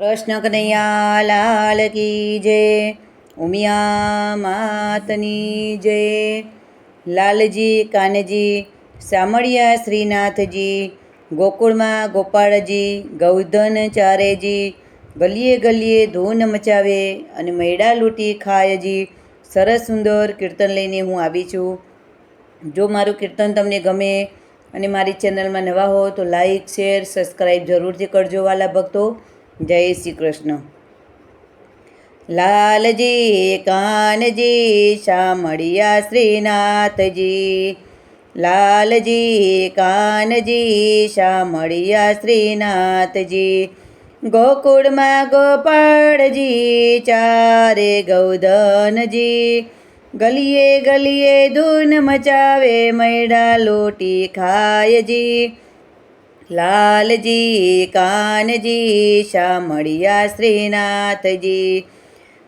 કૃષ્ણ કનૈયા, લાલ કી જય, ઉમિયા માતની જય. લાલજી, કાનજી, સામળિયા શ્રીનાથજી, ગોકુળમાં ગોપાળજી, ગૌધન ચારેજી, ગલીએ ગલીએ ધૂન મચાવે અને મૈડા લૂંટી ખાયજી. સરસ સુંદર કીર્તન લઈને હું આવી છું. જો મારું કીર્તન તમને ગમે અને મારી ચેનલમાં નવા હો તો લાઈક, શેર, સબસ્ક્રાઈબ જરૂરથી કરજો વાલા ભક્તો. જય શ્રી કૃષ્ણ. લાલજી, કાનજી, શામળિયા શ્રીનાથજી. લાલજી, કાનજી, શામળિયા શ્રીનાથજી. ગોકુળમાં ગોપાળજી, ચારે ગૌધનજી. ગલીએ ગલીએ ધૂન મચાવે, મૈડા લોટી ખાયજી. લાલજી, કાનજી, શામળિયા શ્રીનાથજી.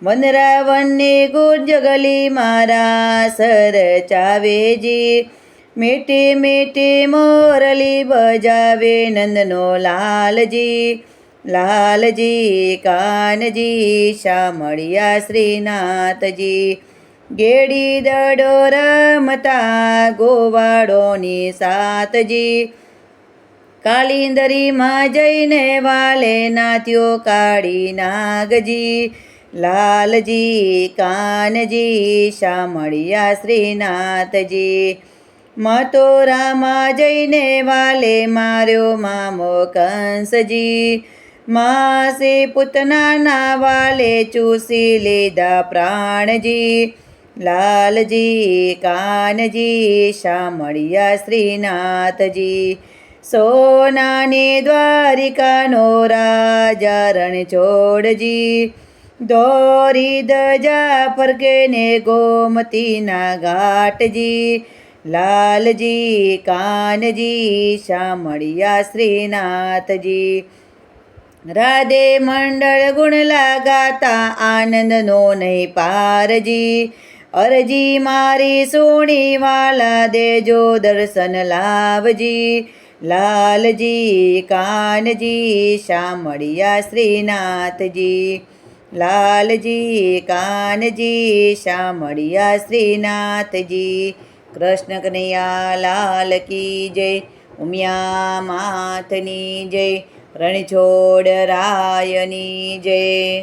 વનરાવનની ગુંજ ગલી મારા સર ચાવેજી. મીઠી મીઠી મોરલી બજાવે નંદનો લાલજી. લાલજી, કાનજી, શામળિયા શ્રીનાથજી. ગેડી દડો રમતા ગોવાળોની સાતજી. કાલિંદરીમાં જઈને વાલે નાત્યો કાળી નાગજી, લાલજી, કાનજી, શામળિયા શ્રીનાથજી. મથુરામાં જઈને વાલે માર્યો મામો કંસજી. માસે પૂતનાના વાલે ચૂસી લીધા પ્રાણજી. લાલજી, કાનજી, શામળિયા શ્રીનાથજી. સોનાની દ્વારિકાનો રાજા રણછોડજી દોરી દજા ફરકે ને ગોમતીના ઘાટજી, લાલજી, કાનજી, શામળિયા, શ્રીનાથજી. રાધે મંડળ ગુણ લાગાતા આનંદનો નહીં પારજી. અરજી મારી સોણી વાલા દેજો દર્શન લાવજી. લાલજી, કાનજી, શામળિયા શ્રીનાથજી. લાલજી, કાનજી, શામળિયા શ્રીનાથજી. કૃષ્ણ કનૈયા લાલ કી જય, ઉમિયા માથની જય, રણછોડ રાયની જય.